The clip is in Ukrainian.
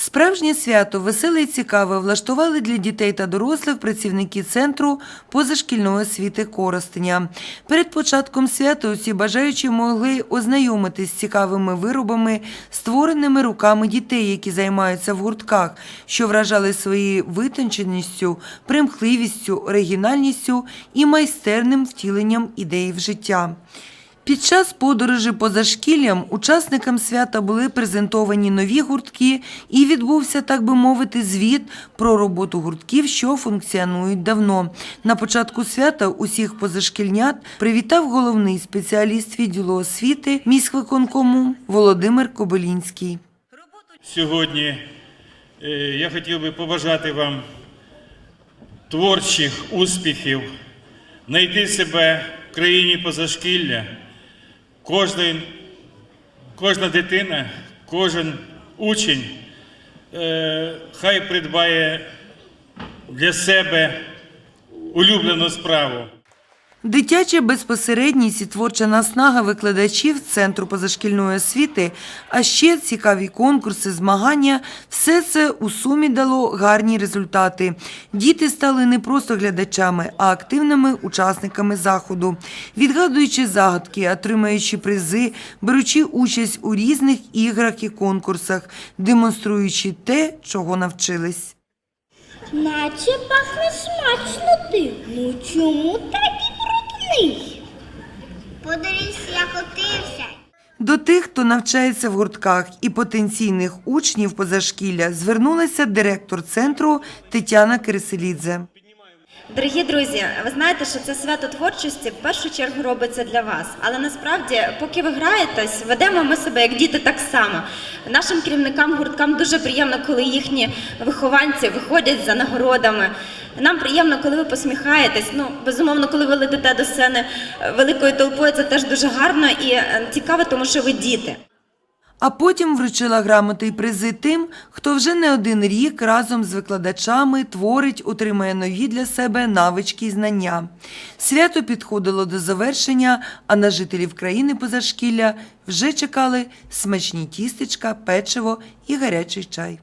Справжнє свято веселе і цікаве влаштували для дітей та дорослих працівники центру позашкільної освіти Коростеня. Перед початком свята усі бажаючі могли ознайомитись з цікавими виробами, створеними руками дітей, які займаються в гуртках, що вражали своєю витонченістю, примхливістю, оригінальністю і майстерним втіленням ідеї в життя. Під час подорожі поза шкіллям учасникам свята були презентовані нові гуртки і відбувся, так би мовити, звіт про роботу гуртків, що функціонують давно. На початку свята усіх позашкільнят привітав головний спеціаліст відділу освіти міськвиконкому Володимир Кобилінський. Сьогодні е, я хотів би побажати вам творчих успіхів, знайти себе в країні позашкілля. Кожен, кожна дитина, кожен учень е, хай придбає для себе улюблену справу. Дитяча безпосередність і творча наснага викладачів Центру позашкільної освіти, а ще цікаві конкурси, змагання – все це у сумі дало гарні результати. Діти стали не просто глядачами, а активними учасниками заходу, відгадуючи загадки, отримуючи призи, беручи участь у різних іграх і конкурсах, демонструючи те, чого навчились. Наче пахне смачно ти. Ну чому брудний? Подивись, як отився. До тих, хто навчається в гуртках і потенційних учнів позашкілля, звернулася директор центру Тетяна Кириселідзе. Дорогі друзі, ви знаєте, що це свято творчості в першу чергу робиться для вас. Але насправді, поки ви граєтесь, ведемо ми себе як діти так само. Нашим керівникам гурткам дуже приємно, коли їхні вихованці виходять за нагородами. Нам приємно, коли ви посміхаєтесь. Ну, безумовно, коли ви летите до сцени е, великою толпою, це теж дуже гарно і е, цікаво, тому що ви діти. А потім вручила грамоти й призи тим, хто вже не один рік разом з викладачами творить, отримує нові для себе навички й знання. Свято підходило до завершення, а на жителів країни позашкілля вже чекали смачні тістечка, печиво і гарячий чай.